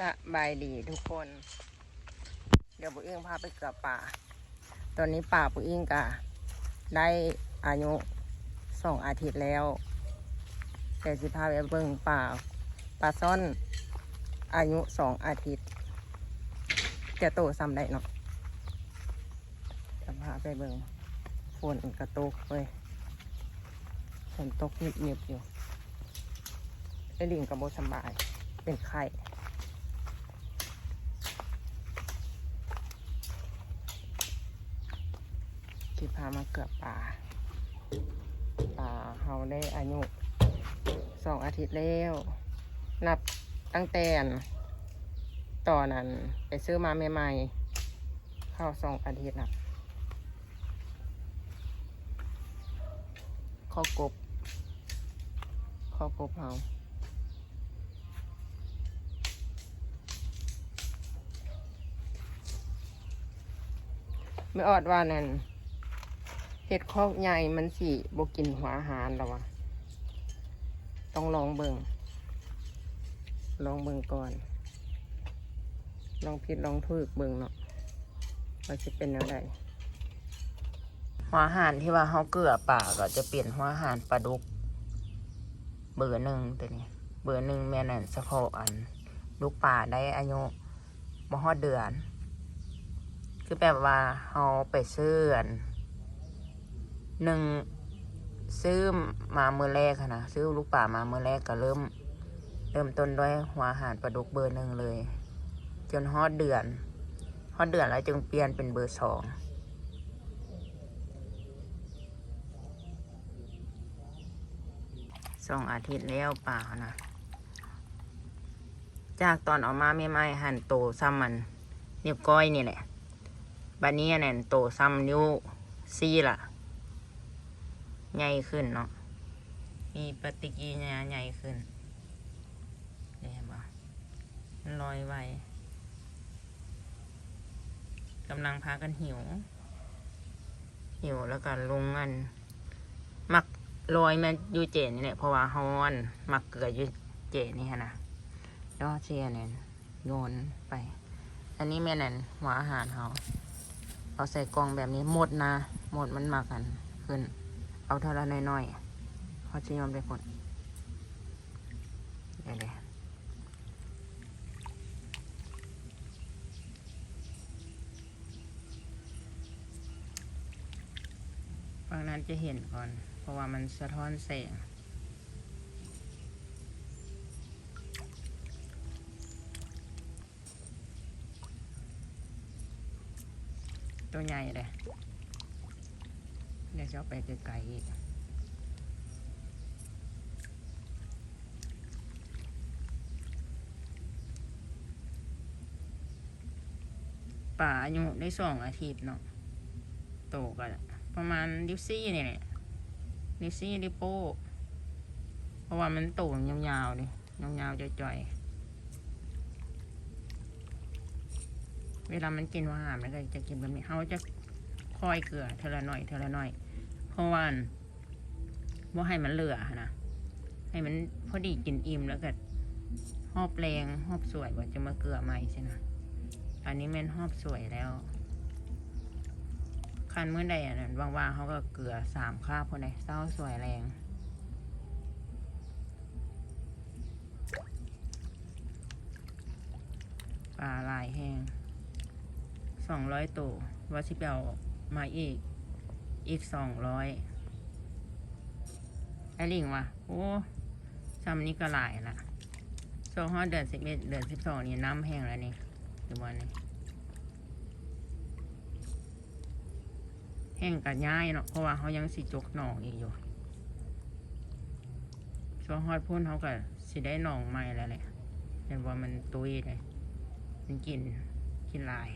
สบายดีทุกคน เดี๋ยวปุ้อิงพาไปเกือบป่า ตอนนี้ป่าปุ้อิงกะได้อายุสองอาทิตย์แล้ว แต่สิพาไปเบิ่งป่าปลาซ่อนอายุสองอาทิตย์ จะโตซ้ำได้เนาะจะพาไปเบิ่งฝนกระตกเลยฝนตกหนิบๆอยู่ไอ้ลิงกับโบสบาย เป็นไข้ ที่พามาเกือบป่า ป่าเฮาได้อายุสองอาทิตย์แล้ว นับตั้งแต่ตอนนั้นไปซื้อมาใหม่ๆ เข้าสองอาทิตย์นะข้อกบข้อกบเฮาไม่ออดว่านั่น เห็ดคอกใหญ่มันสิบกินหัวอาหารหรอวะ ต้องลองเบิงลองเบิงก่อน ลองผิดลองถูกเบิงเนาะว่าจะเป็นอะไรหัวอาหารที่ว่าเขาเกลือป่าก็จะเปลี่ยนหัวอาหารปลาดุก เบอร์หนึ่งตัวนี้ เบอร์หนึ่งแม่นั่นเฉพาะอัน ลูกป่าได้อายุบ่ฮอดเดือน คือแบบว่าเราไปซื้อน หนึ่งซื้อมามือแรกอะนะซื้อลูกป่ามามือแรกก็เริ่ม เริ่มต้นด้วยหัวหารปลาดุกเบอร์หนึ่งเลย จนฮอดเดือนฮอดเดือนแล้วจึงเปลี่ยนเป็นเบอร์สองสองอาทิตย์แล้วป่านะจากตอนออกมาไม่ไม่ๆหั่นโตซ้ำมันนิ้วก้อยนี่แหละบัดนี้อันนั่นโตซ้ำนิ้วซี่ล่ะ ใหญ่ขึ้นเนาะ มีปฏิกิริยาใหญ่ขึ้นเห็นบ่มันลอยไวกำลังพากันหิว หิวแล้วก็ลงอัน มักลอยมาอยู่เจนี่แหละเพราะว่าฮอนมักเกลืออยู่เจนี่ฮะนะแล้วเชียเนี่ยโยนไป อันนี้แม่นั่นหัวอาหารเขาเอาใส่กล่องแบบนี้หมดนะ หมดมันมากันขึ้น เอาเท่าละน้อยๆเขาจะโยนไปผลเดี๋ยวเลยฝั่งนั้นจะเห็นก่อน เพราะว่ามันสะท้อนแสงตัวใหญ่เลย จะเอาไปไกลๆอีกป่าอายุได้สองอาทิตย์เนาะโตกันประมาณดิวซี่เนี่แหละดิวซี่ดิโป้เพราะว่ามันโตยาวๆดิยาวๆจ่อยๆเวลามันกินอาหามันก็จะกินแบบนี้เขาจะคอยเกลือเทละหน่อยเทละหน่อย ราะว่าว่าให้มันเหลือนะให้มันพอดีกินอิ่มแล้วก็หอบแรงหอบสวยกว่าจะมาเกลือใหม่ใช่นะอันนี้แม่นหอบสวยแล้วคันเมื่อใดอะนั่นว่างๆเขาก็เกลือสามคาบคนใดเศร้าสวยแรงปลาลายแห้งสองร้อยตัวว่าสิเปเอามาอีก อีกสองร้อยไอ้ลิงวะโอ้ซ้ำนี้ก็หลายละโซฮอดเดือนสิบเอ็ดเดือนสิบสองนี่น้ำแห้งแล้วนี่ดูวันนี้แห้งกับย่ายเนาะเพราะว่าเขายังสิจกหนองอีกอยู่โซฮอดพุ่นเขาก็สิได้หนองใหม่แล้วแหละเห็นว่ามันตุยเลยมันกินกินลาย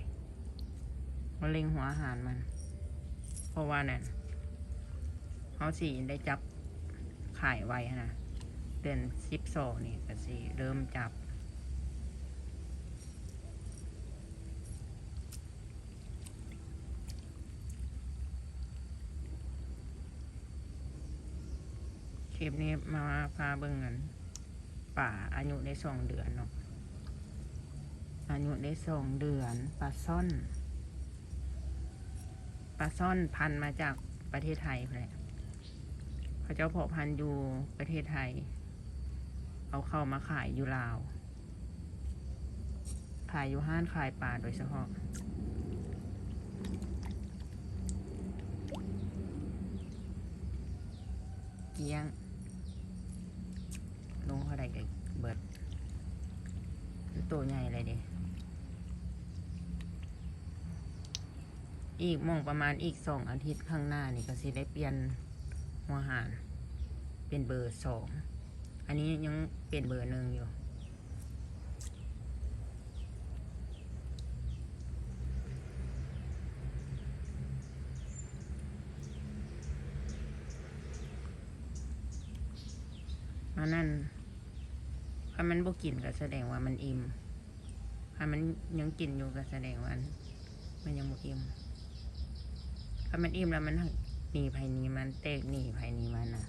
มันเล็งหัวอาหารมัน เพราะว่านั่นเขาสีได้จับขายไว้นะเดือนสิบสองนี่ก็สิเริ่มจับ คลิปนี้มาพาเบิ่งกันป่าอายุได้สองเดือนเนาะอายุได้สองเดือนปลาซ่อน ปลาซ่อนพันมาจากประเทศไทยแหละเขาเจ้าเพาะพันธุ์อยู่ประเทศไทย เอาเข้ามาขายอยู่ลาว ขายอยู่ห้านขายปลาโดยเฉพาะเกี้ยง ลงเขาได้กับเบิด ตัวใหญ่เลยเดิ อีกมองประมาณอีกสองอาทิตย์ข้างหน้านี่ก็สิได้เปลี่ยนหัวหารเป็นเบอร์สองอันนี้ยังเป็นเบอร์หนึ่งอยู่ อันนั้นถ้ามันบ่กินก็แสดงว่ามันอิ่มถ้ามันยังกินอยู่ก็แสดงว่ามันยังบ่อิ่ม ถ้ามันอิ่มแล้วมันหนีภายนี้มันเตกหนีภายนี้มันนะ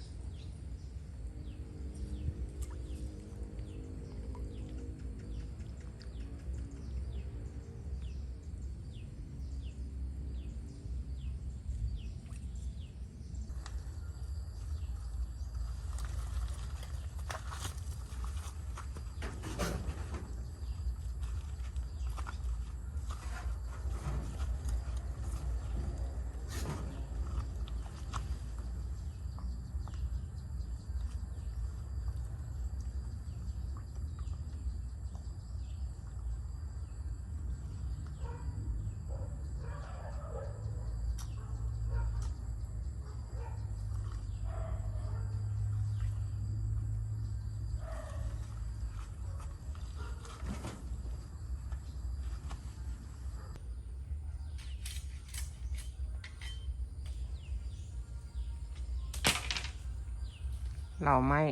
เราไม่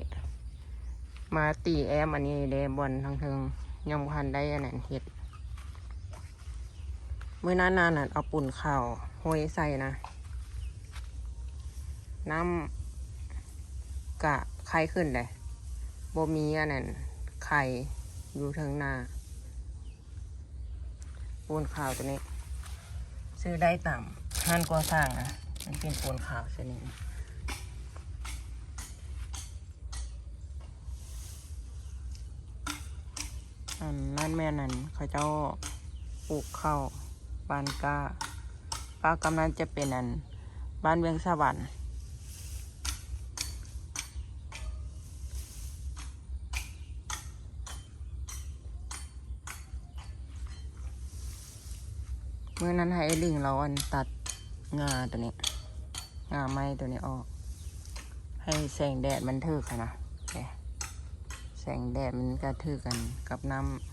มาตีแอมอันนี้เดบอลทางเทิงยังพันได้อันนั้นเห็ดเมื่อนานๆน่ะเอาปุ่นข้าวโห้ยใส่นะ น้ำกะไข่ขึ้นเลยบมีอันนั้นไข่อยู่เทิงหน้าปูนขาวตัวนี้ ซื้อได้ต่ำห้านก่อสร้างนะ มันเป็นปูนขาวชนิดนี้ อันนั่นแม่นั่นเขาเจ้าปลูกข้าวบ้านก้าป้ากำนันจะเป็นอัน บ้านเวียงสวรรค์เมื่อนั้นให้ลิงเราอันตัดงาตัวนี้ งาไม้ตัวนี้ออก ให้แสงแดดมันทึกค่ะนะ แสงแดดมันกระทือกันกับน้ำ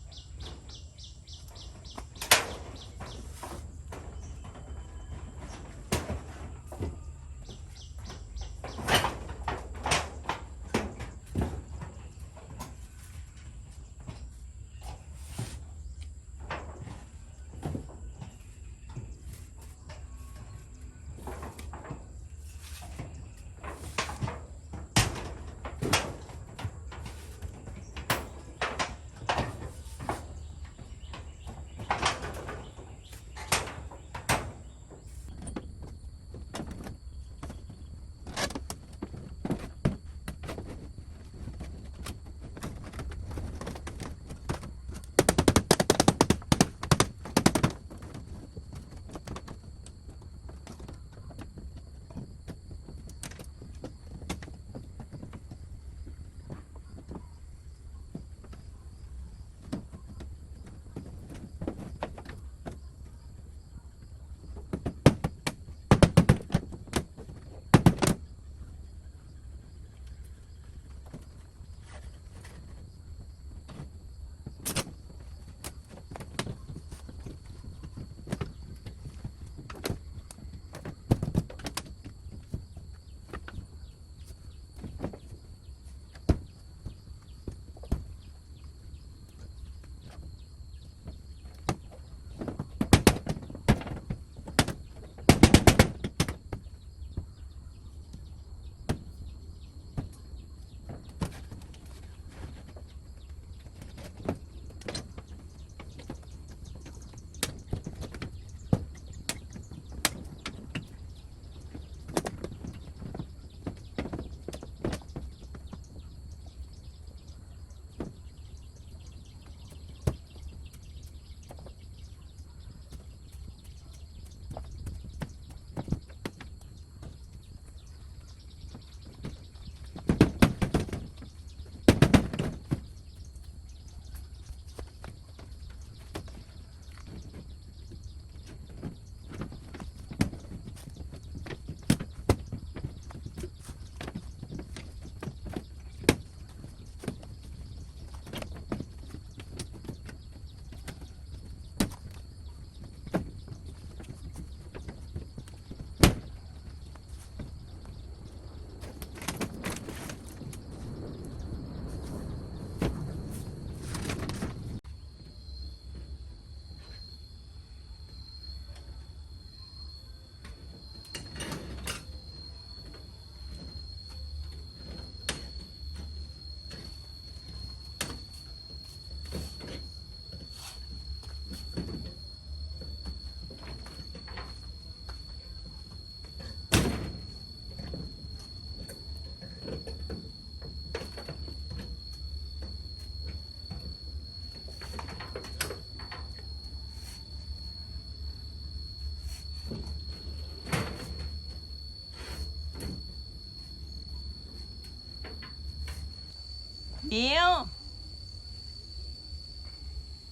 บิว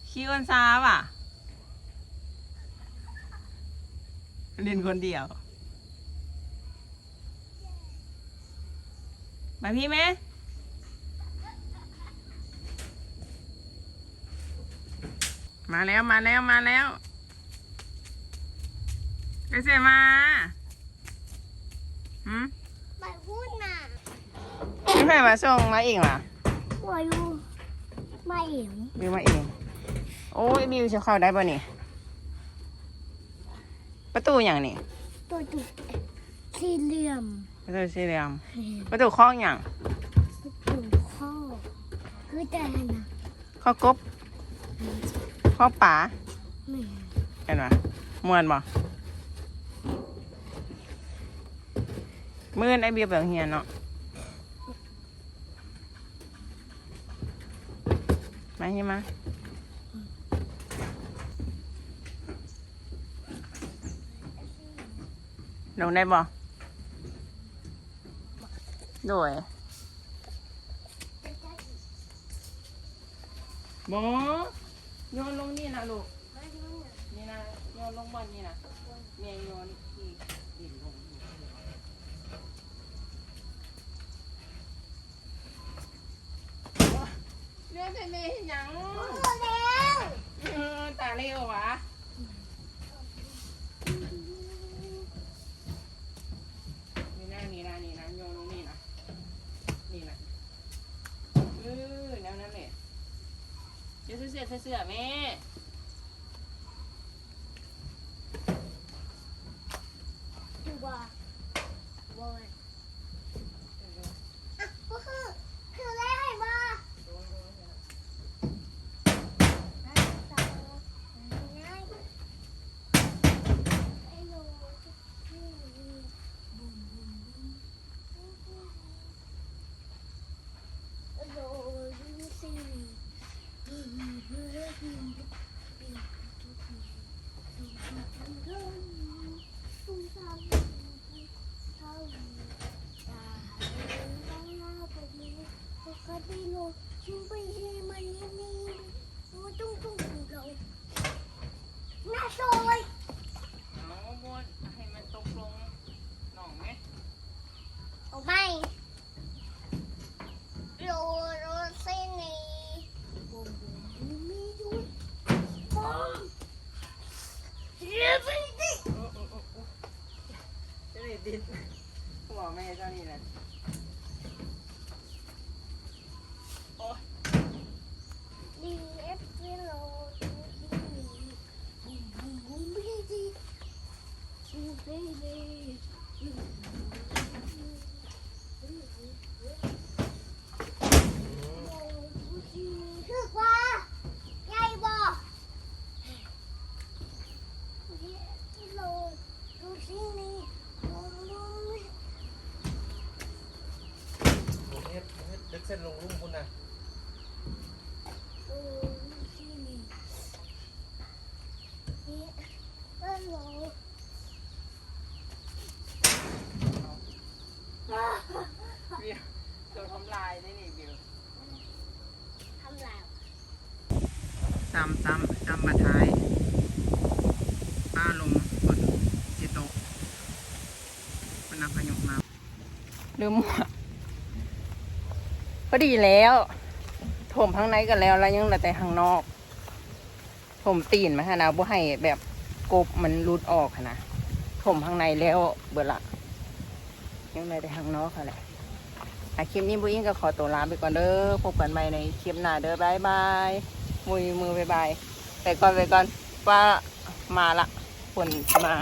คิวอันซาป่ะเรียนคนเดียวมาพี่ไหมมาแล้วมาแล้วมาแล้วไปเสียมาหืมไปพูดน่ะพี่ไผ่มาส่งมาเองเหรอ วายูไม่เห็นบิวมาเอง โอ้ยบิวจะเข้าได้ป่ะนี่ ประตูอย่างนี่ตัวจุดสี่เหลี่ยมประตูสี่เหลี่ยม ประตูข้องอย่างตัวข้อคือแต่นะข้อกบข้อป่าไม่เห็นไหมมวนบ่มื่นไอเบียร์เบิงเฮียนเนาะ ใช่มลงได้บ่โดยบอโยนลงนี่นะลูก นี่นะโยนลงบอลนี่นะเมียโยนที่ดินลง เรียกเป็นเมย์หยังเออตาเร็ววะนี่นะนี่นะนี่นะโยนลงนี่นะนี่นะเออแนวนั้นแหละเสื้อเสื้อเสื้อเสื้อแม่ดูว่า ลืมหมวกพอดีแล้วถมข้างในกันแล้วแล้วยังเหลือแต่ข้างนอกถมตีนมาฮะนะบ่ให้แบบกบมันรุดออกนะถมข้างในแล้วเบิดละยังเหลือแต่ข้างนอกค่ะแหละอะคลิปนี้บุ้ยก็ขอตัวลาไปก่อนเด้อพบกันใหม่ในคลิปหน้าเด้อบายบายมือมือบายบายไปก่อนไปก่อนว่ามาละฝนมา